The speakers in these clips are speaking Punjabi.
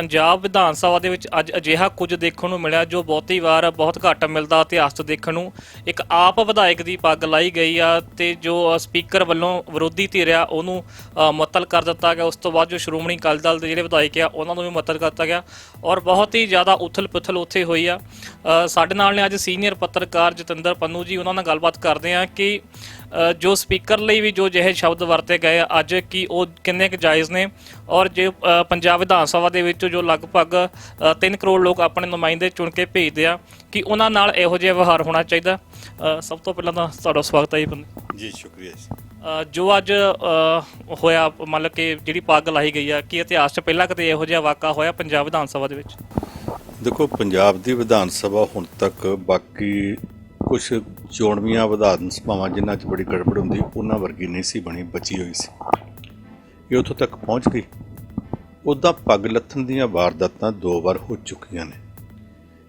ਪੰਜਾਬ ਵਿਧਾਨ ਸਭਾ ਦੇ ਵਿੱਚ ਅੱਜ ਅਜਿਹਾ ਕੁਝ ਦੇਖਣ ਨੂੰ ਮਿਲਿਆ ਜੋ ਬਹੁਤੀ ਵਾਰ ਬਹੁਤ ਘੱਟ ਮਿਲਦਾ ਇਤਿਹਾਸ ਤੋਂ ਦੇਖਣ ਨੂੰ। ਇੱਕ ਆਪ ਵਿਧਾਇਕ ਦੀ ਪੱਗ ਲਾਈ ਗਈ ਆ ਤੇ ਜੋ ਸਪੀਕਰ ਵੱਲੋਂ ਵਿਰੋਧੀ ਧਿਰ ਆ ਉਹਨੂੰ ਅ, ਮੁਅੱਤਲ ਕਰ ਦਿੱਤਾ ਗਿਆ। ਉਸ ਤੋਂ ਬਾਅਦ ਜੋ ਸ਼੍ਰੋਮਣੀ ਅਕਾਲੀ ਦਲ ਦੇ ਜਿਹੜੇ ਵਿਧਾਇਕ ਆ ਉਹਨਾਂ ਨੂੰ ਵੀ ਮੁਅੱਤਲ ਕਰਤਾ ਗਿਆ ਔਰ ਬਹੁਤ ਹੀ ਜ਼ਿਆਦਾ ਉਥਲ-ਪੁਥਲ ਉੱਥੇ ਹੋਈ ਆ। ਸਾਡੇ ਨਾਲ ਨੇ ਅੱਜ ਸੀਨੀਅਰ ਪੱਤਰਕਾਰ ਜਤਿੰਦਰ ਪੰਨੂ ਜੀ ਉਹਨਾਂ ਨਾਲ ਗੱਲਬਾਤ ਕਰਦੇ ਆ ਕਿ ਜੋ ਸਪੀਕਰ ਲਈ ਵੀ ਜੋ ਜਿਹੇ ਸ਼ਬਦ ਵਰਤੇ ਗਏ ਅੱਜ ਕੀ ਉਹ ਕਿੰਨੇ ਕੁ ਜਾਇਜ਼ ਨੇ? ਔਰ ਜੇ ਪੰਜਾਬ ਵਿਧਾਨ ਸਭਾ ਦੇ ਵਿੱਚ ਜੋ ਲਗਭਗ 3 ਕਰੋੜ ਲੋਕ ਆਪਣੇ ਨੁਮਾਇੰਦੇ ਚੁਣ ਕੇ ਭੇਜਦੇ ਆ ਕਿ ਉਹਨਾਂ ਨਾਲ ਇਹੋ ਜਿਹਾ ਵਿਵਹਾਰ ਹੋਣਾ ਚਾਹੀਦਾ? ਸਭ ਤੋਂ ਪਹਿਲਾਂ ਤਾਂ ਤੁਹਾਡਾ ਸਵਾਗਤ ਹੈ ਜੀ ਪੰਨੂ। ਜੀ ਸ਼ੁਕਰੀਆ ਜੀ। ਜੋ ਅੱਜ ਹੋਇਆ ਮਤਲਬ ਕਿ ਜਿਹੜੀ ਪੱਗ ਲਾਈ ਗਈ ਆ ਕਿ ਇਤਿਹਾਸ 'ਚ ਪਹਿਲਾਂ ਕਦੇ ਇਹੋ ਜਿਹਾ ਵਾਕਾ ਹੋਇਆ ਪੰਜਾਬ ਵਿਧਾਨ ਸਭਾ ਦੇ ਵਿੱਚ? ਦੇਖੋ ਪੰਜਾਬ ਦੀ ਵਿਧਾਨ ਸਭਾ ਹੁਣ ਤੱਕ ਬਾਕੀ ਕੁਝ ਚੋਣਵੀਆਂ ਵਿਧਾਨ ਸਭਾਵਾਂ ਜਿਨ੍ਹਾਂ 'ਚ ਬੜੀ ਗੜਬੜ ਹੁੰਦੀ, ਉਹਨਾਂ ਵਰਗੀ ਨਹੀਂ ਸੀ ਬਣੀ, ਬਚੀ ਹੋਈ ਸੀ। ਇਹ ਉੱਥੋਂ ਤੱਕ ਪਹੁੰਚ ਗਈ। ਉੱਦਾਂ ਪੱਗ ਲੱਥਣ ਦੀਆਂ ਵਾਰਦਾਤਾਂ ਦੋ ਵਾਰ ਹੋ ਚੁੱਕੀਆਂ ਨੇ।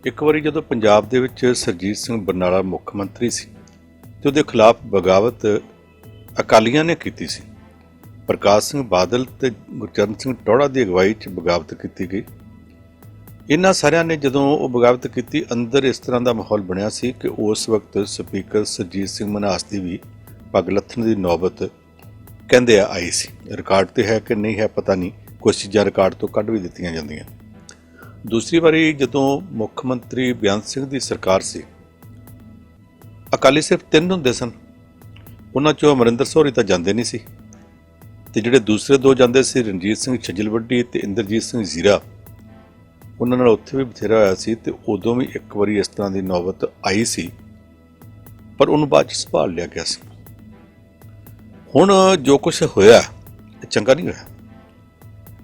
ਇੱਕ ਵਾਰੀ ਜਦੋਂ ਪੰਜਾਬ ਦੇ ਵਿੱਚ ਸਰਜੀਤ ਸਿੰਘ ਬਰਨਾਲਾ ਮੁੱਖ ਮੰਤਰੀ ਸੀ ਤੇ ਉਹਦੇ ਖਿਲਾਫ ਬਗਾਵਤ ਅਕਾਲੀਆਂ ਨੇ ਕੀਤੀ ਸੀ, ਪ੍ਰਕਾਸ਼ ਸਿੰਘ ਬਾਦਲ ਤੇ ਗੁਰਚਰਨ ਸਿੰਘ ਟੋੜਾ ਦੀ ਅਗਵਾਈ 'ਚ ਬਗਾਵਤ ਕੀਤੀ ਗਈ। ਇਹਨਾਂ ਸਾਰਿਆਂ ਨੇ ਜਦੋਂ ਉਹ ਬਗਾਵਤ ਕੀਤੀ, ਅੰਦਰ ਇਸ ਤਰ੍ਹਾਂ ਦਾ ਮਾਹੌਲ ਬਣਿਆ ਸੀ ਕਿ ਉਸ ਵਕਤ ਸਪੀਕਰ ਸਰਜੀਤ ਸਿੰਘ ਮਨਹਾਸ ਦੀ ਵੀ ਪੱਗ ਲੱਥਣ ਦੀ ਨੌਬਤ ਕਹਿੰਦੇ ਆ ਆਈ ਸੀ। ਰਿਕਾਰਡ ਤੇ ਹੈ ਕਿ ਨਹੀਂ ਹੈ ਪਤਾ ਨਹੀਂ ਕੁਝ ਚੀਜ਼ਾਂ ਰਿਕਾਰਡ ਤੋਂ ਕੱਢ ਵੀ ਦਿੱਤੀਆਂ ਜਾਂਦੀਆਂ। ਦੂਸਰੀ ਵਾਰੀ ਜਦੋਂ ਮੁੱਖ ਮੰਤਰੀ ਬਿਆਨ ਸਿੰਘ ਦੀ ਸਰਕਾਰ ਸੀ, ਅਕਾਲੀ ਸਿਰਫ ਤਿੰਨ ਹੁੰਦੇ ਸਨ। ਉਹਨਾਂ ਚੋਂ ਅਮਰਿੰਦਰ ਸੋਰੀ ਤਾਂ ਜਾਂਦੇ ਨਹੀਂ ਸੀ। ਤੇ ਜਿਹੜੇ ਦੂਸਰੇ ਦੋ ਜਾਂਦੇ ਸੀ, ਰਣਜੀਤ ਸਿੰਘ ਛੱਜਲਵੱਡੀ ਤੇ ਇੰਦਰਜੀਤ ਸਿੰਘ ਜ਼ੀਰਾ ਉਹਨਾਂ ਨਾਲ ਉੱਥੇ ਵੀ ਬਥੇਰਾ ਹੋਇਆ ਸੀ ਤੇ ਉਦੋਂ ਵੀ ਇੱਕ ਵਾਰੀ ਇਸ ਤਰ੍ਹਾਂ ਦੀ ਨੌਬਤ ਆਈ ਸੀ, ਪਰ ਉਹਨੂੰ ਬਾਅਦ ਚ ਸੰਭਾਲ ਲਿਆ ਗਿਆ ਸੀ। ਹੁਣ ਜੋ ਕੁਝ ਹੋਇਆ, ਇਹ ਚੰਗਾ ਨਹੀਂ ਹੋਇਆ।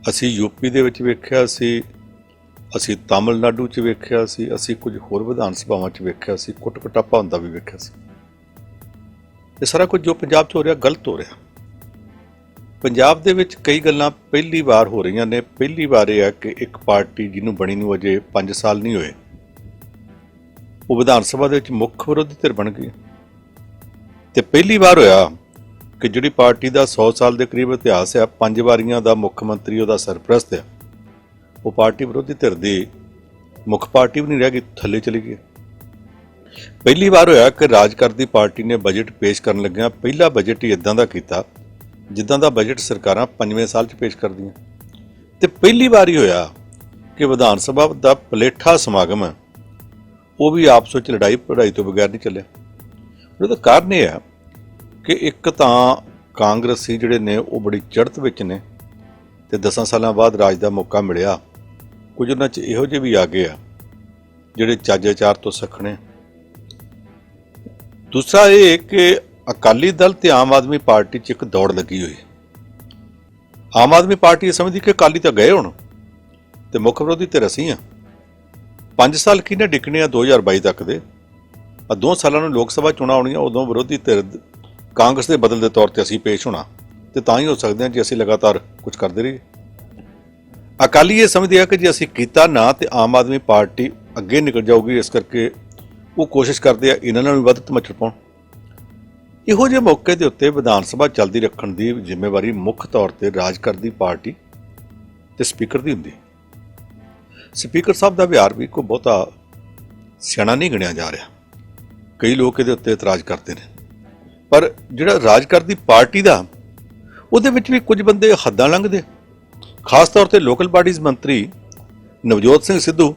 ਅਸੀਂ ਯੂਪੀ ਦੇ ਵਿੱਚ ਵੇਖਿਆ ਸੀ, ਅਸੀਂ ਤਾਮਿਲਨਾਡੂ 'ਚ ਵੇਖਿਆ ਸੀ, ਅਸੀਂ ਕੁਝ ਹੋਰ ਵਿਧਾਨ ਸਭਾਵਾਂ 'ਚ ਵੇਖਿਆ ਸੀ ਕੁੱਟ ਕਟਾਪਾ ਹੁੰਦਾ ਵੀ ਵੇਖਿਆ ਸੀ। ਇਹ ਸਾਰਾ ਕੁਝ ਜੋ ਪੰਜਾਬ 'ਚ ਹੋ ਰਿਹਾ, ਗਲਤ ਹੋ ਰਿਹਾ। ਪੰਜਾਬ ਦੇ ਵਿੱਚ ਕਈ ਗੱਲਾਂ ਪਹਿਲੀ ਵਾਰ ਹੋ ਰਹੀਆਂ ਨੇ। ਪਹਿਲੀ ਵਾਰ ਇਹ ਹੈ ਕਿ ਇੱਕ ਪਾਰਟੀ ਜਿਹਨੂੰ ਬਣੀ ਨੂੰ ਅਜੇ 5 ਸਾਲ ਨਹੀਂ ਹੋਏ। ਉਹ ਵਿਧਾਨ ਸਭਾ ਦੇ ਵਿੱਚ ਮੁੱਖ ਵਿਰੋਧੀ ਧਿਰ ਬਣ ਗਈ ਤੇ ਪਹਿਲੀ ਵਾਰ ਹੋਇਆ ਕਿ ਜਿਹੜੀ ਪਾਰਟੀ ਦਾ 100 ਸਾਲ ਦੇ ਕਰੀਬ ਇਤਿਹਾਸ ਹੈ, ਪੰਜ ਵਾਰੀਆਂ ਦਾ ਮੁੱਖ ਮੰਤਰੀ, ਉਹਦਾ ਸਰਪ੍ਰਸਤ ਹੈ। ਉਹ ਪਾਰਟੀ ਵਿਰੋਧੀ ਧਿਰ ਦੀ ਮੁੱਖ ਪਾਰਟੀ ਵੀ ਨਹੀਂ ਰਹਿ ਗਈ, ਥੱਲੇ ਚਲੀ ਗਈ। ਪਹਿਲੀ ਵਾਰ ਹੋਇਆ ਕਿ ਰਾਜ ਕਰਦੀ ਪਾਰਟੀ ਨੇ ਬਜਟ ਪੇਸ਼ ਕਰਨ ਲੱਗਿਆ ਪਹਿਲਾ ਬਜਟ ਹੀ ਇਦਾਂ ਦਾ ਕੀਤਾ ਜਿੱਦਾਂ ਦਾ ਬਜਟ ਸਰਕਾਰਾਂ ਪੰਜਵੇਂ ਸਾਲ 'ਚ ਪੇਸ਼ ਕਰਦੀਆਂ। ਤੇ ਪਹਿਲੀ ਵਾਰੀ ਹੋਇਆ ਕਿ ਵਿਧਾਨ ਸਭਾ ਦਾ ਪਲੇਠਾ ਸਮਾਗਮ ਹੈ, ਉਹ ਵੀ ਆਪਸ ਵਿੱਚ ਲੜਾਈ ਪੜਾਈ ਤੋਂ ਬਗੈਰ ਨਹੀਂ ਚੱਲਿਆ। ਉਹਦਾ ਕਾਰਨ ਇਹ ਹੈ ਕਿ ਇੱਕ ਤਾਂ ਕਾਂਗਰਸੀ ਜਿਹੜੇ ਨੇ, ਉਹ ਬੜੀ ਚੜ੍ਹਤ ਵਿੱਚ ਨੇ ਤੇ 10 ਸਾਲਾਂ ਬਾਅਦ ਰਾਜ ਦਾ ਮੌਕਾ ਮਿਲਿਆ। ਕੁਝ ਉਹਨਾਂ 'ਚ ਇਹੋ ਜਿਹੇ ਵੀ ਆ ਗਏ ਆ, ਜਿਹੜੇ ਚੱਜ ਚਾਰ ਤੋਂ ਸਖਣੇ। ਦੂਸਰਾ ਇਹ ਕਿ ਅਕਾਲੀ ਦਲ ਤੇ ਆਮ ਆਦਮੀ ਪਾਰਟੀ 'ਚ ਇੱਕ ਦੌੜ ਲੱਗੀ ਹੋਈ। ਆਮ ਆਦਮੀ ਪਾਰਟੀ ਇਹ ਸਮਝਦੀ ਕਿ ਅਕਾਲੀ ਤਾਂ ਗਏ ਹੁਣ ਤੇ ਮੁੱਖ ਵਿਰੋਧੀ ਤੇ ਅਸੀਂ ਆ। 5 ਸਾਲ ਕਿਹਨੇ ਡਿੱਕਣੇ ਆ 2022 ਤੱਕ ਦੇ? ਆ ਦੋ ਸਾਲਾਂ ਨੂੰ ਲੋਕ ਸਭਾ ਚੋਣਾਂ ਆਉਣੀਆਂ, ਉਦੋਂ ਵਿਰੋਧੀ ਧਿਰ ਕਾਂਗਰਸ ਦੇ ਬਦਲ ਦੇ ਤੌਰ ਤੇ ਅਸੀਂ ਪੇਸ਼ ਹੋਣਾ ਤੇ ਤਾਂ ਹੀ ਹੋ ਸਕਦੇ ਹਾਂ ਜੇ ਅਸੀਂ ਲਗਾਤਾਰ ਕੁਝ ਕਰਦੇ ਰਹੀਏ। ਅਕਾਲੀ ਇਹ ਸਮਝਦੇ ਆ ਕਿ ਜੇ ਅਸੀਂ ਕੀਤਾ ਨਾ ਤੇ ਆਮ ਆਦਮੀ ਪਾਰਟੀ ਅੱਗੇ ਨਿਕਲ ਜਾਊਗੀ, ਇਸ ਕਰਕੇ ਉਹ ਕੋਸ਼ਿਸ਼ ਕਰਦੇ ਆ ਇਹਨਾਂ ਨਾਲ ਵੀ ਵੱਧ ਤਮੱਚੜ ਪਾਉਣ। ਇਹੋ ਜਿਹੇ ਮੌਕੇ ਦੇ ਉੱਤੇ ਵਿਧਾਨ ਸਭਾ ਚੱਲਦੀ ਰੱਖਣ ਦੀ ਜ਼ਿੰਮੇਵਾਰੀ ਮੁੱਖ ਤੌਰ ਤੇ ਰਾਜ ਕਰਦੀ ਪਾਰਟੀ ਤੇ ਸਪੀਕਰ ਦੀ ਹੁੰਦੀ ਸਪੀਕਰ ਸਾਹਿਬ ਦਾ ਵਿਹਾਰ ਵੀ ਕੋਈ ਬਹੁਤਾ ਸਿਆਣਾ ਨਹੀਂ ਗਿਣਿਆ ਜਾ ਰਿਹਾ। ਕਈ ਲੋਕ ਇਹਦੇ ਉੱਤੇ ਇਤਰਾਜ਼ ਕਰਦੇ ਨੇ। ਪਰ ਜਿਹੜਾ ਰਾਜ ਕਰਦੀ ਪਾਰਟੀ ਦਾ, ਉਹਦੇ ਵਿੱਚ ਵੀ ਕੁਝ ਬੰਦੇ ਹੱਦਾਂ ਲੰਘਦੇ। ਖਾਸ ਤੌਰ ਤੇ ਲੋਕਲ ਬਾਡੀਜ਼ ਮੰਤਰੀ ਨਵਜੋਤ ਸਿੰਘ ਸਿੱਧੂ,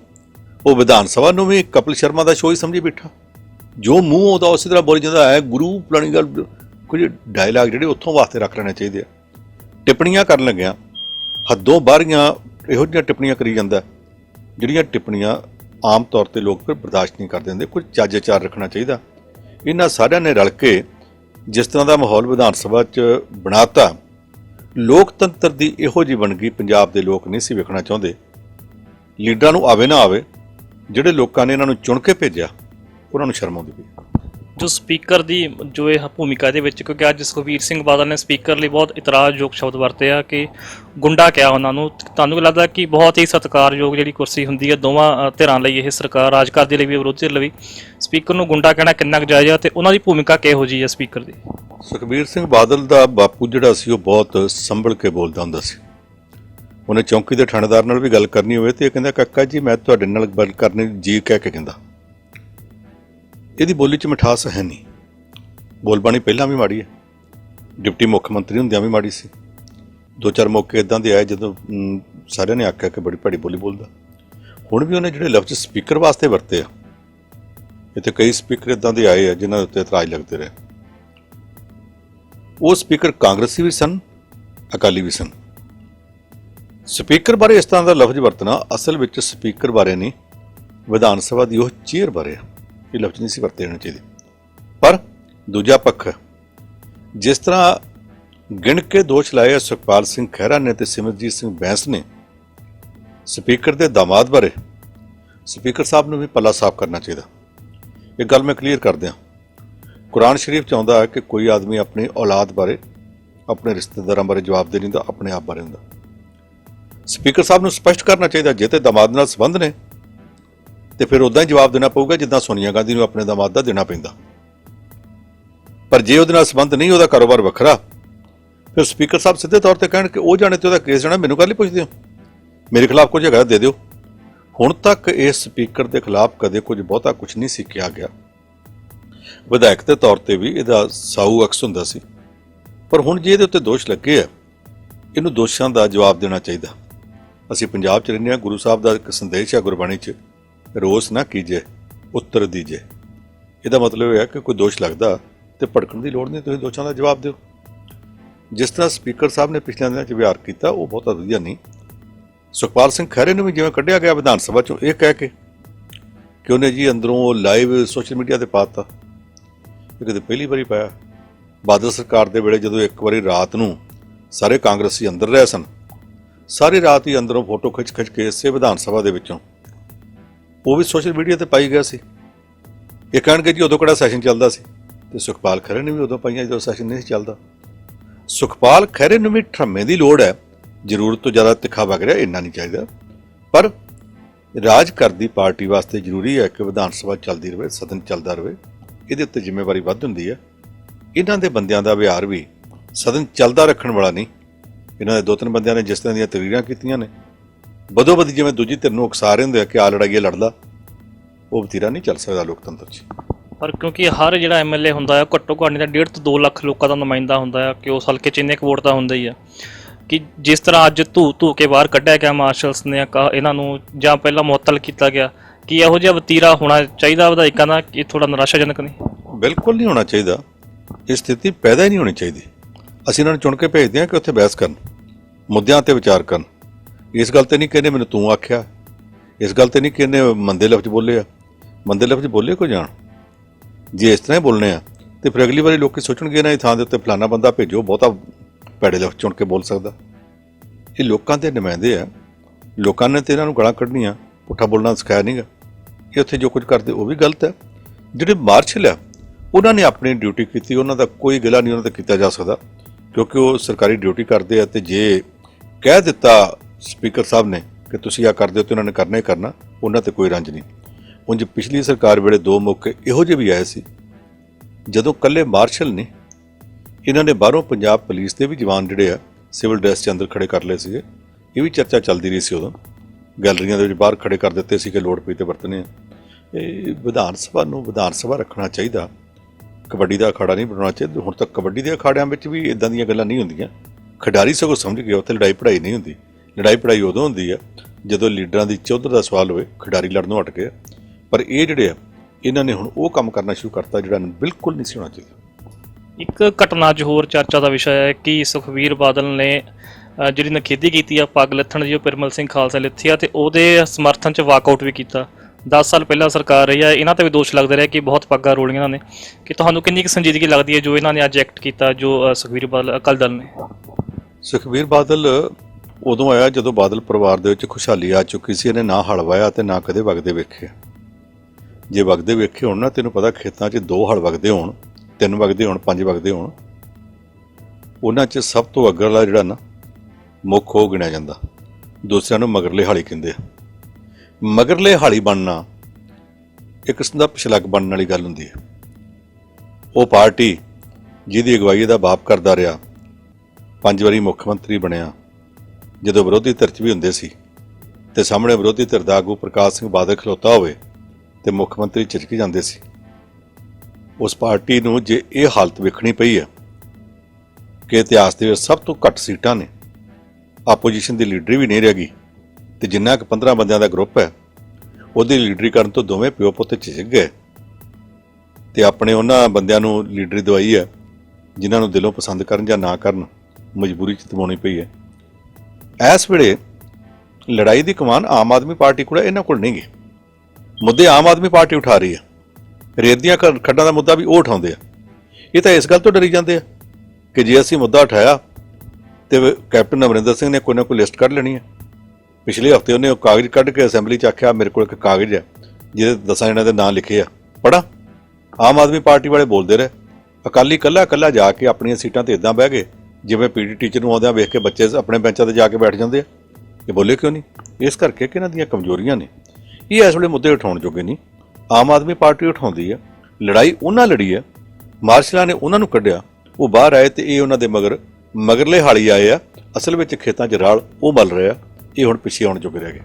ਉਹ ਵਿਧਾਨ ਸਭਾ ਨੂੰ ਵੀ ਕਪਿਲ ਸ਼ਰਮਾ ਦਾ ਸ਼ੋਅ ਹੀ ਸਮਝੀ ਬੈਠਾ। ਜੋ ਮੂੰਹ ਉਹਦਾ ਉਸੇ ਤਰ੍ਹਾਂ ਬੋਲੀ ਜਾਂਦਾ ਹੈ, ਗੁਰੂ ਪੁਰਾਣੀ ਗੱਲ ਕੁਝ ਡਾਇਲਾਗ ਜਿਹੜੇ ਉੱਥੋਂ ਵਾਸਤੇ ਰੱਖ ਲੈਣੇ ਚਾਹੀਦੇ ਆ। ਟਿੱਪਣੀਆਂ ਕਰਨ ਲੱਗਿਆ, ਹੱਦੋਂ ਬਾਹਰੀਆਂ ਇਹੋ ਜਿਹੀਆਂ ਟਿੱਪਣੀਆਂ ਕਰੀ ਜਾਂਦਾ ਜਿਹੜੀਆਂ ਟਿੱਪਣੀਆਂ ਆਮ ਤੌਰ ਤੇ ਲੋਕ ਫਿਰ ਬਰਦਾਸ਼ਤ ਨਹੀਂ ਕਰਦੇ ਹੁੰਦੇ, ਕੁਝ ਚੱਜ ਚਾਰ ਰੱਖਣਾ ਚਾਹੀਦਾ। ਇਹਨਾਂ ਸਾਰਿਆਂ ਨੇ ਰਲ ਕੇ ਜਿਸ ਤਰ੍ਹਾਂ ਦਾ ਮਾਹੌਲ ਵਿਧਾਨ ਸਭਾ 'ਚ ਬਣਾਤਾ, ਲੋਕਤੰਤਰ ਦੀ ਇਹੋ ਜਿਹੀ ਬਣ ਗਈ ਪੰਜਾਬ ਦੇ ਲੋਕ ਨਹੀਂ ਸੀ ਵੇਖਣਾ ਚਾਹੁੰਦੇ। ਲੀਡਰਾਂ ਨੂੰ ਆਵੇ ਨਾ ਆਵੇ, ਜਿਹੜੇ ਲੋਕਾਂ ਨੇ ਇਹਨਾਂ ਨੂੰ ਚੁਣ ਕੇ ਭੇਜਿਆ ਉਹਨਾਂ ਨੂੰ ਸ਼ਰਮ ਆਉਂਦੀ ਪਈ ਜੋ ਸਪੀਕਰ ਦੀ ਜੋ ਇਹ ਭੂਮਿਕਾ ਇਹਦੇ ਵਿੱਚ ਕਿਉਂਕਿ ਅੱਜ ਸੁਖਬੀਰ ਸਿੰਘ ਬਾਦਲ ਨੇ ਸਪੀਕਰ ਲਈ ਬਹੁਤ ਇਤਰਾਜ਼ਯੋਗ ਸ਼ਬਦ ਵਰਤੇ ਆ ਕਿ ਗੁੰਡਾ ਕਿਹਾ ਉਹਨਾਂ ਨੂੰ। ਤੁਹਾਨੂੰ ਕੀ ਲੱਗਦਾ ਕਿ ਬਹੁਤ ਹੀ ਸਤਿਕਾਰਯੋਗ ਜਿਹੜੀ ਕੁਰਸੀ ਹੁੰਦੀ ਹੈ ਦੋਵਾਂ ਧਿਰਾਂ ਲਈ ਇਹ ਸਰਕਾਰ ਰਾਜ ਕਰਦੀ ਲਈ ਵੀ ਵਿਰੋਧੀ ਧਿਰ ਲਈ ਵੀ ਸਪੀਕਰ ਨੂੰ ਗੁੰਡਾ ਕਹਿਣਾ ਕਿੰਨਾ ਕੁ ਜਾਇਜ਼ ਆ ਤੇ ਉਹਨਾਂ ਦੀ ਭੂਮਿਕਾ ਕਿਹੋ ਜੀ ਹੈ ਸਪੀਕਰ ਦੀ? ਸੁਖਬੀਰ ਸਿੰਘ ਬਾਦਲ ਦਾ ਬਾਪੂ ਜਿਹੜਾ ਸੀ ਉਹ ਬਹੁਤ ਸੰਭਲ ਕੇ ਬੋਲਦਾ ਹੁੰਦਾ ਸੀ। ਉਹਨੇ ਚੌਂਕੀ ਦੇ ਥਾਣੇਦਾਰ ਨਾਲ ਵੀ ਗੱਲ ਕਰਨੀ ਹੋਵੇ ਤੇ ਇਹ ਕਹਿੰਦਾ ਕਾਕਾ ਜੀ ਮੈਂ ਤੁਹਾਡੇ ਨਾਲ ਗੱਲ ਕਰਨੀ ਜੀ ਕਹਿ ਕੇ ਕਹਿੰਦਾ। ਇਹਦੀ ਬੋਲੀ 'ਚ ਮਿਠਾਸ ਹੈ ਨਹੀਂ। ਬੋਲਬਾਣੀ ਪਹਿਲਾਂ ਵੀ ਮਾੜੀ ਹੈ। ਡਿਪਟੀ ਮੁੱਖ ਮੰਤਰੀ ਹੁੰਦਿਆਂ ਵੀ ਮਾੜੀ ਸੀ। ਦੋ ਚਾਰ ਮੌਕੇ ਇਦਾਂ ਦੇ ਆਏ ਜਦੋਂ ਸਾਰਿਆਂ ਨੇ ਆਖਿਆ ਕਿ ਬੜੀ ਭੜੀ ਬੋਲੀ ਬੋਲਦਾ। ਹੁਣ ਵੀ ਉਹਨੇ ਜਿਹੜੇ ਲਫ਼ਜ਼ ਸਪੀਕਰ ਵਾਸਤੇ ਵਰਤੇ ਆ ਇੱਥੇ ਕਈ ਸਪੀਕਰ ਇਦਾਂ ਦੇ ਆਏ ਆ ਜਿਨ੍ਹਾਂ ਦੇ ਉੱਤੇ ਇਤਰਾਜ਼ ਲੱਗਦੇ ਰਹੇ। ਉਹ ਸਪੀਕਰ ਕਾਂਗਰਸੀ ਵੀ ਸਨ, ਅਕਾਲੀ ਵੀ ਸਨ। ਸਪੀਕਰ ਬਾਰੇ ਇਸ ਤਰ੍ਹਾਂ ਦਾ ਲਫ਼ਜ਼ ਵਰਤਣਾ ਅਸਲ ਵਿੱਚ ਸਪੀਕਰ ਬਾਰੇ ਨਹੀਂ, ਵਿਧਾਨ ਸਭਾ ਦੀ ਉਹ ਚੇਅਰ ਬਾਰੇ ਆ। ਇਹ ਲਫ਼ਜ਼ ਨਹੀਂ ਸੀ ਵਰਤੇ ਜਾਣੇ ਚਾਹੀਦੇ। ਪਰ ਦੂਜਾ ਪੱਖ, ਜਿਸ ਤਰ੍ਹਾਂ ਗਿਣ ਕੇ ਦੋਸ਼ ਲਾਏ ਆ ਸੁਖਪਾਲ ਸਿੰਘ ਖਹਿਰਾ ਨੇ ਤੇ ਸਿਮਰਜੀਤ ਸਿੰਘ ਬੈਂਸ ਨੇ, ਸਪੀਕਰ ਦੇ ਦਾਮਾਦ ਬਾਰੇ ਸਪੀਕਰ ਸਾਹਿਬ ਨੂੰ ਵੀ ਪੱਲਾ ਸਾਫ਼ ਕਰਨਾ ਚਾਹੀਦਾ। ਇਹ ਗੱਲ ਮੈਂ ਕਲੀਅਰ ਕਰ ਦਿਆਂ। ਕੁਰਾਨ ਸ਼ਰੀਫ ਚਾਹੁੰਦਾ ਹੈ ਕਿ ਕੋਈ ਆਦਮੀ ਆਪਣੀ ਔਲਾਦ ਬਾਰੇ, ਆਪਣੇ ਰਿਸ਼ਤੇਦਾਰਾਂ ਬਾਰੇ ਜਵਾਬ ਦੇ ਨਹੀਂ ਹੁੰਦਾ ਆਪਣੇ ਆਪ ਬਾਰੇ ਹੁੰਦਾ। ਸਪੀਕਰ ਸਾਹਿਬ ਨੂੰ ਸਪਸ਼ਟ ਕਰਨਾ ਚਾਹੀਦਾ, ਜੇ ਤੇ ਦਾਮਾਦ ਨਾਲ ਸੰਬੰਧ ਨੇ ਤੇ ਫਿਰ ਉਦਾਂ ਹੀ ਜਵਾਬ ਦੇਣਾ ਪਊਗਾ ਜਿੱਦਾਂ ਸੋਨੀਆ ਗਾਂਧੀ ਨੂੰ ਆਪਣੇ ਦਮਾਦ ਦਾ ਦੇਣਾ ਪੈਂਦਾ। ਪਰ ਜੇ ਉਹਦੇ ਨਾਲ ਸੰਬੰਧ ਨਹੀਂ, ਉਹਦਾ ਕਾਰੋਬਾਰ ਵੱਖਰਾ, ਫਿਰ ਸਪੀਕਰ ਸਾਹਿਬ ਸਿੱਧੇ ਤੌਰ ਤੇ ਕਹਿਣ ਕਿ ਉਹ ਜਾਣੇ ਤੇ ਉਹਦਾ ਕੇਸ ਜਾਣਾ ਮੈਨੂੰ ਕੱਲ ਹੀ ਪੁੱਛਦੇ ਹੋ। ਮੇਰੇ ਖਿਲਾਫ ਕੁਝ ਹੈਗਾ ਦੇ ਦਿਓ। ਹੁਣ ਤੱਕ ਇਸ ਸਪੀਕਰ ਦੇ ਖਿਲਾਫ ਕਦੇ ਕੁਝ ਬਹੁਤਾ ਕੁਝ ਨਹੀਂ ਸੀ ਕਿਹਾ ਗਿਆ। ਵਿਧਾਇਕ ਦੇ ਤੌਰ ਤੇ ਵੀ ਇਹਦਾ ਸਾਊ ਅਕਸ ਹੁੰਦਾ ਸੀ। ਪਰ ਹੁਣ ਜੇ ਇਹਦੇ ਉੱਤੇ ਦੋਸ਼ ਲੱਗੇ ਆ, ਇਹਨੂੰ ਦੋਸ਼ਾਂ ਦਾ ਜਵਾਬ ਦੇਣਾ ਚਾਹੀਦਾ। ਅਸੀਂ ਪੰਜਾਬ ਚ ਰਹਿੰਦੇ ਹਾਂ, ਗੁਰੂ ਸਾਹਿਬ ਦਾ ਇੱਕ ਸੰਦੇਸ਼ ਹੈ ਗੁਰਬਾਣੀ ਚ ਰੋਸ ਨਾ ਕੀਜੇ, ਉੱਤਰ ਦੀਜੇ। ਇਹਦਾ ਮਤਲਬ ਇਹ ਹੈ ਕਿ ਕੋਈ ਦੋਸ਼ ਲੱਗਦਾ ਤੇ ਭੜਕਣ ਦੀ ਲੋੜ ਨਹੀਂ, ਤੁਸੀਂ ਦੋਸ਼ਾਂ ਦਾ ਜਵਾਬ ਦਿਓ। ਜਿਸ ਤਰ੍ਹਾਂ ਸਪੀਕਰ ਸਾਹਿਬ ਨੇ ਪਿਛਲੇ ਦਿਨਾਂ ਚ ਵਿਹਾਰ ਕੀਤਾ, ਉਹ ਬਹੁਤਾ ਵਧੀਆ ਨਹੀਂ। ਸੁਖਪਾਲ ਸਿੰਘ ਖਹਿਰੇ ਨੂੰ ਵੀ ਜਿਵੇਂ ਕੱਢਿਆ ਗਿਆ ਵਿਧਾਨ ਸਭਾ ਚੋਂ, ਇਹ ਕਹਿ ਕੇ ਕਿ ਉਹਨੇ ਜੀ ਅੰਦਰੋਂ ਲਾਈਵ ਸੋਸ਼ਲ ਮੀਡੀਆ ਤੇ ਪਾਤਾ ਇਹ ਕਦੇ ਪਹਿਲੀ ਵਾਰੀ ਪਾਇਆ। ਬਾਦਲ ਸਰਕਾਰ ਦੇ ਵੇਲੇ ਜਦੋਂ ਇੱਕ ਵਾਰੀ ਰਾਤ ਨੂੰ ਸਾਰੇ ਕਾਂਗਰਸੀ ਅੰਦਰ ਰਹੇ ਸਨ, ਸਾਰੀ ਰਾਤ ਹੀ ਅੰਦਰੋਂ ਫੋਟੋ ਖਿੱਚ ਖਿੱਚ ਕੇ ਇਸੇ ਵਿਧਾਨ ਸਭਾ ਦੇ ਵਿੱਚੋਂ ਉਹ ਵੀ ਸੋਸ਼ਲ ਮੀਡੀਆ ਤੇ ਪਾਈ ਗਿਆ ਸੀ। ਇਹ ਕਹਿਣਗੇ ਜੀ ਉਦੋਂ ਕਿਹੜਾ ਸੈਸ਼ਨ ਚੱਲਦਾ ਸੀ? ਤੇ ਸੁਖਪਾਲ ਖਹਿਰੇ ਨੇ ਵੀ ਉਦੋਂ ਪਾਈਆਂ ਜਦੋਂ ਸੈਸ਼ਨ ਨਹੀਂ ਸੀ ਚੱਲਦਾ। ਸੁਖਪਾਲ ਖਹਿਰੇ ਨੂੰ ਵੀ ਠਰਮੇ ਦੀ ਲੋੜ ਹੈ। ਜ਼ਰੂਰਤ ਤੋਂ ਜ਼ਿਆਦਾ ਤਿੱਖਾ ਵਗ ਰਿਹਾ, ਇੰਨਾ ਨਹੀਂ ਚਾਹੀਦਾ। ਪਰ ਰਾਜ ਕਰਦੀ ਪਾਰਟੀ ਵਾਸਤੇ ਜ਼ਰੂਰੀ ਹੈ ਕਿ ਵਿਧਾਨ ਸਭਾ ਚੱਲਦੀ ਰਹੇ ਸਦਨ ਚੱਲਦਾ ਰਹੇ ਇਹਦੇ ਉੱਤੇ ਜ਼ਿੰਮੇਵਾਰੀ ਵੱਧ ਹੁੰਦੀ ਹੈ। ਇਹਨਾਂ ਦੇ ਬੰਦਿਆਂ ਦਾ ਵਿਹਾਰ ਵੀ ਸਦਨ ਚੱਲਦਾ ਰੱਖਣ ਵਾਲਾ ਨਹੀਂ। ਇਹਨਾਂ ਦੇ ਦੋ ਤਿੰਨ ਬੰਦਿਆਂ ਨੇ ਜਿਸ ਤਰ੍ਹਾਂ ਦੀਆਂ ਤਰੀਰਾਂ ਕੀਤੀਆਂ ਨੇ ਬਦੋ ਬਦੀ ਜਿਵੇਂ ਦੂਜੀ ਧਿਰ ਨੂੰ ਉਕਸਾ ਰਹੇ ਹੁੰਦੇ ਆ ਕਿ ਆ ਲੜਾਈਏ ਲੜਦਾ ਉਹ ਵਤੀਰਾ ਨਹੀਂ ਚੱਲ ਸਕਦਾ ਲੋਕਤੰਤਰ 'ਚ। ਪਰ ਕਿਉਂਕਿ ਹਰ ਜਿਹੜਾ ਐਮਐਲਏ ਹੁੰਦਾ ਹੈ ਘੱਟੋ ਘੱਟ ਨਹੀਂ ਤਾਂ 1.5 ਤੋਂ 2 ਲੱਖ ਲੋਕਾਂ ਦਾ ਨੁਮਾਇੰਦਾ ਹੁੰਦਾ ਹੈ ਕਿ ਉਸ ਹਲਕੇ 'ਚ ਇੰਨੇ ਕੁ ਵੋਟ ਤਾਂ ਹੁੰਦਾ ਹੀ ਆ। ਕਿ ਜਿਸ ਤਰ੍ਹਾਂ ਅੱਜ ਧੂ ਧੂ ਕੇ ਬਾਹਰ ਕੱਢਿਆ ਗਿਆ ਮਾਰਸ਼ਲਸ ਨੇ ਕਹਾ ਇਹਨਾਂ ਨੂੰ ਜਾਂ ਪਹਿਲਾਂ ਮੁਅੱਤਲ ਕੀਤਾ ਗਿਆ ਕਿ ਇਹੋ ਜਿਹਾ ਵਤੀਰਾ ਹੋਣਾ ਚਾਹੀਦਾ ਵਿਧਾਇਕਾਂ ਦਾ ਕਿ ਥੋੜਾ ਨਿਰਾਸ਼ਾਜਨਕ ਨਹੀਂ? ਬਿਲਕੁਲ ਨਹੀਂ ਹੋਣਾ ਚਾਹੀਦਾ। ਇਹ ਸਥਿਤੀ ਪੈਦਾ ਹੀ ਨਹੀਂ ਹੋਣੀ ਚਾਹੀਦੀ। ਅਸੀਂ ਇਹਨਾਂ ਨੂੰ ਚੁਣ ਕੇ ਭੇਜਦੇ ਹਾਂ ਕਿ ਉੱਥੇ ਬਹਿਸ ਕਰਨ ਮੁੱਦਿਆਂ ਤੇ ਵਿਚਾਰ ਕਰਨ। ਇਸ ਗੱਲ ਤੇ ਨਹੀਂ ਕਹਿੰਦੇ ਮੈਨੂੰ ਤੂੰ ਆਖਿਆ। ਇਸ ਗੱਲ ਤੇ ਨਹੀਂ ਕਹਿੰਦੇ ਮੰਦੇ ਲਫ਼ਜ਼ ਬੋਲੇ ਆ। ਮੰਦੇ ਲਫ਼ਜ਼ ਬੋਲੇ ਕੋ ਜਾਣ? ਜੇ ਇਸ ਤਰ੍ਹਾਂ ਹੀ ਬੋਲਨੇ ਆ, ਤੇ ਫਿਰ ਅਗਲੀ ਵਾਰੀ ਲੋਕੀ ਸੋਚਣਗੇ ਇਹਨਾਂ ਦੀ ਥਾਂ ਦੇ ਉੱਤੇ ਫਲਾਣਾ ਬੰਦਾ ਭੇਜੋ, ਬਹੁਤਾ ਪੈੜੇ ਲਫ਼ਜ਼ ਚੁਣ ਕੇ ਬੋਲ ਸਕਦਾ। ਇਹ ਲੋਕਾਂ ਦੇ ਨੁਮਾਇੰਦੇ ਆ। ਲੋਕਾਂ ਨੇ ਤੇ ਇਹਨਾਂ ਨੂੰ ਗਾਲਾਂ ਕੱਢਣੀਆਂ, ਪੁੱਠਾ ਬੋਲਣਾ ਸਿਖਾਇਆ ਨਹੀਂਗਾ ਇਹ ਉੱਥੇ ਜੋ ਕੁਝ ਕਰਦੇ, ਉਹ ਵੀ ਗਲਤ ਹੈ ਜਿਹੜੇ ਮਾਰਸ਼ਲ ਆ ਉਹਨਾਂ ਨੇ ਆਪਣੀ ਡਿਊਟੀ ਕੀਤੀ, ਉਹਨਾਂ ਦਾ ਕੋਈ ਗਿਲਾ ਨਹੀਂ ਉਹਨਾਂ ਤੇ ਕੀਤਾ ਜਾ ਸਕਦਾ, ਕਿਉਂਕਿ ਉਹ ਸਰਕਾਰੀ ਡਿਊਟੀ ਕਰਦੇ ਆ ਤੇ ਜੇ ਕਹਿ ਦਿੱਤਾ ਸਪੀਕਰ ਸਾਹਿਬ ਨੇ ਕਿ ਤੁਸੀਂ ਆ ਕਰਦੇ ਹੋ ਤੇ ਉਹਨਾਂ ਨੇ ਕਰਨਾ ਹੀ ਕਰਨਾ, ਉਹਨਾਂ ਤੇ ਕੋਈ ਰੰਜ ਨਹੀਂ। ਉਂਝ ਪਿਛਲੀ ਸਰਕਾਰ ਵੇਲੇ ਦੋ ਮੌਕੇ ਇਹੋ ਜਿਹੇ ਵੀ ਆਏ ਸੀ, ਜਦੋਂ ਕੱਲੇ ਮਾਰਸ਼ਲ ਨੇ, ਇਹਨਾਂ ਨੇ ਬਾਹਰੋਂ ਪੰਜਾਬ ਪੁਲਿਸ ਦੇ ਵੀ ਜਵਾਨ ਜਿਹੜੇ ਆ, ਸਿਵਲ ਡਰੈਸ 'ਚ ਅੰਦਰ ਖੜੇ ਕਰ ਲਏ ਸੀਗੇ, ਇਹ ਵੀ ਚਰਚਾ ਚੱਲਦੀ ਰਹੀ ਸੀ ਉਦੋਂ। ਗੈਲਰੀਆਂ ਦੇ ਵਿੱਚ ਬਾਹਰ ਖੜੇ ਕਰ ਦਿੱਤੇ ਸੀ ਕਿ ਲੋੜ ਪਈ ਤੇ ਵਰਤਨੇ ਆ। ਇਹ ਵਿਧਾਨ ਸਭਾ ਨੂੰ ਵਿਧਾਨ ਸਭਾ ਰੱਖਣਾ ਚਾਹੀਦਾ। ਕਬੱਡੀ ਦਾ ਅਖਾੜਾ ਨਹੀਂ ਬਣਾਉਣਾ ਚਾਹੀਦਾ, ਹੁਣ ਤੱਕ ਕਬੱਡੀ ਦੇ ਅਖਾੜਿਆਂ ਵਿੱਚ ਵੀ ਇਦਾਂ ਦੀਆਂ ਗੱਲਾਂ ਨਹੀਂ ਹੁੰਦੀਆਂ। ਖਿਡਾਰੀ ਸਗੋਂ ਸਮਝ ਗਏ, ਉੱਥੇ ਲੜਾਈ ਪੜਾਈ ਨਹੀਂ ਹੁੰਦੀ। ਲੜਾਈ ਪੜਾਈ ਉਦੋਂ ਹੁੰਦੀ ਆ ਜਦੋਂ ਲੀਡਰਾਂ ਦੀ ਚੌਧਰ ਦਾ ਸਵਾਲ ਹੋਵੇ ਖਿਡਾਰੀ ਲੜਨੋਂ ਹਟ ਗਏ ਪਰ ਇਹ ਜਿਹੜੇ ਆ ਇਹਨਾਂ ਨੇ ਹੁਣ ਉਹ ਕੰਮ ਕਰਨਾ ਸ਼ੁਰੂ ਕਰਤਾ ਜਿਹੜਾ ਬਿਲਕੁਲ ਨਹੀਂ ਸੀ ਹੋਣਾ ਚਾਹੀਦਾ। ਇੱਕ ਘਟਨਾ 'ਚ ਹੋਰ ਚਰਚਾ ਦਾ ਵਿਸ਼ਾ ਹੈ ਕਿ ਸੁਖਵੀਰ ਬਾਦਲ ਨੇ ਜਿਹੜੀ ਨਖੇਦੀ ਕੀਤੀ ਆ ਪੱਗ ਲੱਥਣ ਦੀ ਉਹ ਪਿਰਮਲ ਸਿੰਘ ਖਾਲਸਾ ਲਿੱਥੀ ਆ ਤੇ ਉਹਦੇ ਸਮਰਥਨ 'ਚ ਵਾਕਆਊਟ ਵੀ ਕੀਤਾ। 10 ਸਾਲ ਪਹਿਲਾਂ ਸਰਕਾਰ ਰਹੀ ਆ ਇਹਨਾਂ ਤੇ ਵੀ ਦੋਸ਼ ਲੱਗਦੇ ਰਹੇ ਕਿ ਬਹੁਤ ਪੱਗਾਂ ਰੋਲੀਆਂ ਨੇ। ਕਿ ਤੁਹਾਨੂੰ ਕਿੰਨੀ ਕੁ ਸੰਜੀਦਗੀ ਲੱਗਦੀ ਹੈ ਜੋ ਇਹਨਾਂ ਨੇ ਅੱਜ ਐਕਟ ਕੀਤਾ ਜੋ ਅ, ਸੁਖਬੀਰ ਬਾਦਲ ਅਕਾਲੀ ਦਲ ਨੇ? ਸੁਖਬੀਰ ਬਾਦਲ ਉਦੋਂ ਆਇਆ ਜਦੋਂ ਬਾਦਲ ਪਰਿਵਾਰ ਦੇ ਵਿੱਚ ਖੁਸ਼ਹਾਲੀ ਆ ਚੁੱਕੀ ਸੀ, ਇਹਨੇ ਨਾ ਹਲ ਵਾਇਆ ਤੇ ਨਾ ਕਦੇ ਵਗਦੇ ਵੇਖੇ। ਜੇ ਵਗਦੇ ਵੇਖੇ ਹੋਣ ਨਾ, ਤੈਨੂੰ ਪਤਾ ਖੇਤਾਂ 'ਚ ਦੋ ਹਲ ਵਗਦੇ ਹੋਣ, ਤਿੰਨ ਵਗਦੇ ਹੋਣ, ਪੰਜ ਵਗਦੇ ਹੋਣ, ਉਹਨਾਂ 'ਚ ਸਭ ਤੋਂ ਅੱਗਰਲਾ ਜਿਹੜਾ ਨਾ, ਮੁੱਖ ਉਹ ਗਿਣਿਆ ਜਾਂਦਾ। ਦੂਸਰਿਆਂ ਨੂੰ ਮਗਰਲੇ ਹਾਲੀ ਕਹਿੰਦੇ ਆ। ਮਗਰਲੇ ਹਾਲੀ ਬਣਨਾ ਇੱਕ ਕਿਸਮ ਦਾ ਪਿਛਲੱਗ ਬਣਨ ਵਾਲੀ ਗੱਲ ਹੁੰਦੀ ਹੈ। ਉਹ ਪਾਰਟੀ ਜਿਹਦੀ ਅਗਵਾਈ ਦਾ ਬਾਪ ਕਰਦਾ ਰਿਹਾ, ਪੰਜ ਵਾਰੀ ਮੁੱਖ ਮੰਤਰੀ ਬਣਿਆ ਜਦੋਂ ਵਿਰੋਧੀ ਧਿਰ 'ਚ ਵੀ ਹੁੰਦੇ ਸੀ ਤੇ ਸਾਹਮਣੇ ਵਿਰੋਧੀ ਧਿਰ ਦਾ ਆਗੂ ਪ੍ਰਕਾਸ਼ ਸਿੰਘ ਬਾਦਲ ਖਲੋਤਾ ਹੋਵੇ ਤੇ ਮੁੱਖ ਮੰਤਰੀ ਝਿਜਕ ਜਾਂਦੇ ਸੀ। ਉਸ ਪਾਰਟੀ ਨੂੰ ਜੇ ਇਹ ਹਾਲਤ ਵੇਖਣੀ ਪਈ ਹੈ ਕਿ ਇਤਿਹਾਸ ਦੇ ਵਿੱਚ ਸਭ ਤੋਂ ਘੱਟ ਸੀਟਾਂ ਨੇ, ਆਪੋਜੀਸ਼ਨ ਦੀ ਲੀਡਰੀ ਵੀ ਨਹੀਂ ਰਹਿ ਗਈ ਤੇ ਜਿੰਨਾ ਕਿ 15 ਬੰਦਿਆਂ ਦਾ ਗਰੁੱਪ ਹੈ, ਉਹਦੀ ਲੀਡਰੀ ਕਰਨ ਤੋਂ ਦੋਵੇਂ ਪਿਓ ਪੁੱਤ ਝਿਜਕ ਗਏ ਤੇ ਆਪਣੇ ਉਹਨਾਂ ਬੰਦਿਆਂ ਨੂੰ ਲੀਡਰੀ ਦਵਾਈ ਹੈ ਜਿਨ੍ਹਾਂ ਨੂੰ ਦਿਲੋਂ ਪਸੰਦ ਕਰਨ ਜਾਂ ਨਾ ਕਰਨ ਮਜਬੂਰੀ ਚ ਦਬਾਉਣੀ ਪਈ ਹੈ। ਇਸ ਵੇਲੇ ਲੜਾਈ ਦੀ ਕਮਾਨ ਆਮ ਆਦਮੀ ਪਾਰਟੀ ਕੋਲ ਇਹਨਾਂ ਕੋਲ ਨਹੀਂ ਗਈ। ਮੁੱਦੇ ਆਮ ਆਦਮੀ ਪਾਰਟੀ ਉਠਾ ਰਹੀ ਹੈ। ਰੇਤ ਦੀਆਂ ਖੱਡਾਂ ਦਾ ਮੁੱਦਾ ਵੀ ਉਹ ਉਠਾਉਂਦੇ ਆ। ਇਹ ਤਾਂ ਇਸ ਗੱਲ ਤੋਂ ਡਰੀ ਜਾਂਦੇ ਆ ਕਿ ਜੇ ਅਸੀਂ ਮੁੱਦਾ ਉਠਾਇਆ ਤੇ ਕੈਪਟਨ ਅਮਰਿੰਦਰ ਸਿੰਘ ਨੇ ਕੋਈ ਨਾ ਕੋਈ ਲਿਸਟ ਕੱਢ ਲੈਣੀ ਹੈ। ਪਿਛਲੇ ਹਫ਼ਤੇ ਉਹਨੇ ਉਹ ਕਾਗਜ਼ ਕੱਢ ਕੇ ਅਸੈਂਬਲੀ 'ਚ ਆਖਿਆ, ਮੇਰੇ ਕੋਲ ਇੱਕ ਕਾਗਜ਼ ਹੈ, ਜਿਹਦੇ ਦਸਾਂ ਜਣਿਆਂ ਦੇ ਨਾਂ ਲਿਖੇ ਆ। ਪੜਾ ਆਮ ਆਦਮੀ ਪਾਰਟੀ ਵਾਲੇ ਬੋਲਦੇ ਰਹੇ, ਅਕਾਲੀ ਕੱਲਾ ਕੱਲਾ ਜਾ ਕੇ ਆਪਣੀਆਂ ਸੀਟਾਂ ਤੇ ਇਦਾਂ ਬਹਿ ਗਏ ਜਿਵੇਂ ਪੀਟੀ ਟੀਚਰ ਨੂੰ ਆਉਂਦਿਆਂ ਵੇਖ ਕੇ ਬੱਚੇ ਆਪਣੇ ਬੈਂਚਾਂ ਤੇ ਜਾ ਕੇ ਬੈਠ ਜਾਂਦੇ ਆ। ਇਹ ਬੋਲੇ ਕਿਉਂ ਨਹੀਂ? ਇਸ ਕਰਕੇ ਕਿ ਇਹਨਾਂ ਦੀਆਂ ਕਮਜ਼ੋਰੀਆਂ ਨੇ। ਇਹ ਇਸ ਵੇਲੇ ਮੁੱਦੇ ਉਠਾਉਣ ਜੋਗੇ ਨਹੀਂ। ਆਮ ਆਦਮੀ ਪਾਰਟੀ ਉਠਾਉਂਦੀ ਹੈ ਲੜਾਈ ਉਹਨਾਂ ਲੜੀ ਹੈ ਮਾਰਸ਼ਲਾਂ ਨੇ ਉਹਨਾਂ ਨੂੰ ਕੱਢਿਆ। ਉਹ ਬਾਹਰ ਆਏ ਤੇ ਇਹ ਉਹਨਾਂ ਦੇ ਮਗਰ, ਮਗਰਲੇ ਹਾਲੀ ਆਏ ਆ। ਅਸਲ ਵਿੱਚ ਖੇਤਾਂ 'ਚ ਰਾਲ ਉਹ ਮਲ ਰਿਹਾ ਇਹ ਹੁਣ ਪਿੱਛੇ ਆਉਣ ਜੋਗੇ ਰਹਿ ਗਏ।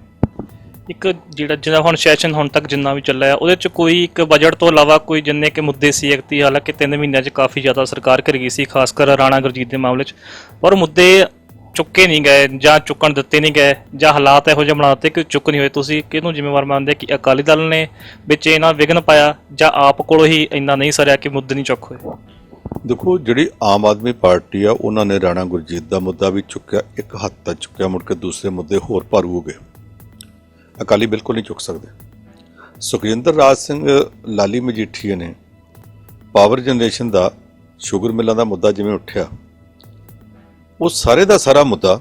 ਇੱਕ ਜਿਹੜਾ ਜਿਹੜਾ ਹੁਣ ਸੈਸ਼ਨ ਹੁਣ ਤੱਕ ਜਿੰਨਾ ਵੀ ਚੱਲਿਆ ਹੈ, ਉਹਦੇ ਚ ਕੋਈ ਇੱਕ ਬਜਟ ਤੋਂ ਇਲਾਵਾ ਕੋਈ ਜਿੰਨੇ ਕਿ ਮੁੱਦੇ ਸੀ ਅਗਤੀ ਹਾਲਾਂਕਿ ਤਿੰਨ ਮਹੀਨਿਆਂ ਚ ਕਾਫੀ ਜ਼ਿਆਦਾ ਸਰਕਾਰ ਕਰ ਗਈ ਸੀ ਖਾਸ ਕਰ ਰਾਣਾ ਗੁਰਜੀਤ ਦੇ ਮਾਮਲੇ ਚ ਪਰ ਮੁੱਦੇ ਚੁੱਕੇ ਨਹੀਂ ਗਏ ਜਾਂ ਚੁੱਕਣ ਦਿੱਤੇ ਨਹੀਂ ਗਏ ਜਾਂ ਹਾਲਾਤ ਇਹੋ ਜਿਹੇ ਬਣਾ ਦਿੱਤੇ ਕਿ ਚੁੱਕ ਨਹੀਂ ਹੋਏ। ਤੁਸੀਂ ਕਿਹਨੂੰ ਜ਼ਿੰਮੇਵਾਰ ਮੰਨਦੇ ਕਿ ਅਕਾਲੀ ਦਲ ਨੇ ਵਿੱਚ ਇਹਨਾਂ ਵਿਘਨ ਪਾਇਆ ਜਾਂ ਆਪ ਕੋਲੋਂ ਹੀ ਇੰਨਾ ਨਹੀਂ ਸਰਿਆ ਕਿ ਮੁੱਦੇ ਨਹੀਂ ਚੁੱਕ ਹੋਏ? ਦੇਖੋ ਜਿਹੜੀ ਆਮ ਆਦਮੀ ਪਾਰਟੀ ਆ ਉਹਨਾਂ ਨੇ ਰਾਣਾ ਗੁਰਜੀਤ ਦਾ ਮੁੱਦਾ ਵੀ ਚੁੱਕਿਆ ਇੱਕ ਹੱਦ ਤੱਕ ਚੁੱਕਿਆ ਮੁੜ ਕੇ ਦੂਸਰੇ ਮੁੱਦੇ ਹੋਰ ਭਾਰੂ ਹੋ ਗਏ। ਅਕਾਲੀ ਬਿਲਕੁਲ ਨਹੀਂ ਚੁੱਕ ਸਕਦੇ। ਸੁਖਜਿੰਦਰ ਰਾਜ ਸਿੰਘ, ਲਾਲੀ ਮਜੀਠੀਆ ਨੇ ਪਾਵਰ ਜਨਰੇਸ਼ਨ ਦਾ ਸ਼ੂਗਰ ਮਿਲਾਂ ਦਾ ਮੁੱਦਾ ਜਿਵੇਂ ਉੱਠਿਆ, ਉਹ ਸਾਰੇ ਦਾ ਸਾਰਾ ਮੁੱਦਾ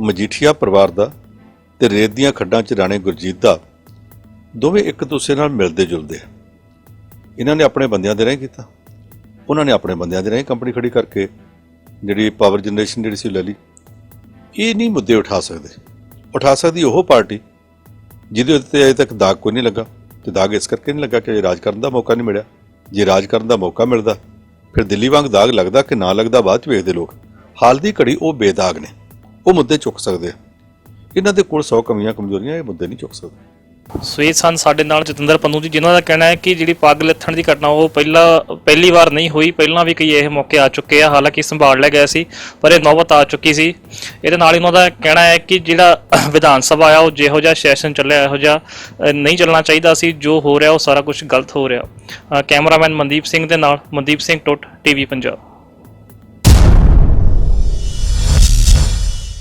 ਮਜੀਠੀਆ ਪਰਿਵਾਰ ਦਾ ਤੇ ਰੇਤ ਦੀਆਂ ਖੱਡਾਂ 'ਚ ਰਾਣੇ ਗੁਰਜੀਤ ਦਾ ਦੋਵੇਂ ਇੱਕ ਦੂਸਰੇ ਨਾਲ ਮਿਲਦੇ ਜੁਲਦੇ ਇਹਨਾਂ ਨੇ ਆਪਣੇ ਬੰਦਿਆਂ ਦੇ ਰਾਹੀਂ ਕੀਤਾ। ਉਹਨਾਂ ਨੇ ਆਪਣੇ ਬੰਦਿਆਂ ਦੇ ਰਾਹੀਂ ਕੰਪਨੀ ਖੜੀ ਕਰਕੇ ਜਿਹੜੀ ਪਾਵਰ ਜਨਰੇਸ਼ਨ ਜਿਹੜੀ ਸੀ ਲੈ ਲਈ। ਇਹ ਨਹੀਂ ਮੁੱਦੇ ਉਠਾ ਸਕਦੇ। ਉਠਾ ਸਕਦੀ ਉਹ ਪਾਰਟੀ ਜਿਹਦੇ ਉੱਤੇ ਅਜੇ ਤੱਕ ਦਾਗ ਕੋਈ ਨਹੀਂ ਲੱਗਾ ਤੇ ਦਾਗ ਇਸ ਕਰਕੇ ਨਹੀਂ ਲੱਗਾ ਕਿ ਰਾਜ ਕਰਨ ਦਾ ਮੌਕਾ ਨਹੀਂ ਮਿਲਿਆ। ਜੇ ਰਾਜ ਕਰਨ ਦਾ ਮੌਕਾ ਮਿਲਦਾ, ਫਿਰ ਦਿੱਲੀ ਵਾਂਗ ਦਾਗ ਲੱਗਦਾ ਕਿ ਨਾ ਲੱਗਦਾ ਬਾਅਦ ਚ ਵੇਖਦੇ ਲੋਕ। ਹਾਲ ਦੀ ਘੜੀ ਉਹ ਬੇਦਾਗ ਨੇ। ਉਹ ਮੁੱਦੇ ਚੁੱਕ ਸਕਦੇ ਆ। ਇਹਨਾਂ ਦੇ ਕੋਲ 100 ਕਮੀਆਂ ਕਮਜ਼ੋਰੀਆਂ ਇਹ ਮੁੱਦੇ ਨਹੀਂ ਚੁੱਕ ਸਕਦੇ। ਸੋ ਇਹ ਸਨ ਸਾਡੇ ਨਾਲ ਜਤਿੰਦਰ ਪੰਨੂ ਜੀ, ਜਿਨ੍ਹਾਂ ਦਾ ਕਹਿਣਾ ਹੈ ਕਿ ਜਿਹੜੀ ਪੱਗ ਲੱਥਣ ਦੀ ਘਟਨਾ, ਉਹ ਪਹਿਲਾ, ਪਹਿਲੀ ਵਾਰ ਨਹੀਂ ਹੋਈ। ਪਹਿਲਾਂ ਵੀ ਕਈ ਇਹ ਮੌਕੇ ਆ ਚੁੱਕੇ ਆ, ਹਾਲਾਂਕਿ ਸੰਭਾਲ ਲਿਆ ਗਿਆ ਸੀ, ਪਰ ਇਹ ਨੌਬਤ ਆ ਚੁੱਕੀ ਸੀ। ਇਹਦੇ ਨਾਲ ਹੀ ਉਹਨਾਂ ਦਾ ਕਹਿਣਾ ਹੈ ਕਿ ਜਿਹੜਾ ਵਿਧਾਨ ਸਭਾ ਆ, ਉਹ ਜਿਹੋ ਜਿਹਾ ਸੈਸ਼ਨ ਚੱਲਿਆ, ਇਹੋ ਜਿਹਾ ਨਹੀਂ ਚੱਲਣਾ ਚਾਹੀਦਾ ਸੀ। ਜੋ ਹੋ ਰਿਹਾ, ਉਹ ਸਾਰਾ ਕੁਝ ਗਲਤ ਹੋ ਰਿਹਾ। ਕੈਮਰਾਮੈਨ ਮਨਦੀਪ ਸਿੰਘ ਦੇ ਨਾਲ, ਮਨਦੀਪ ਸਿੰਘ ਟੁੱਟ, ਟੀਵੀ ਪੰਜਾਬ।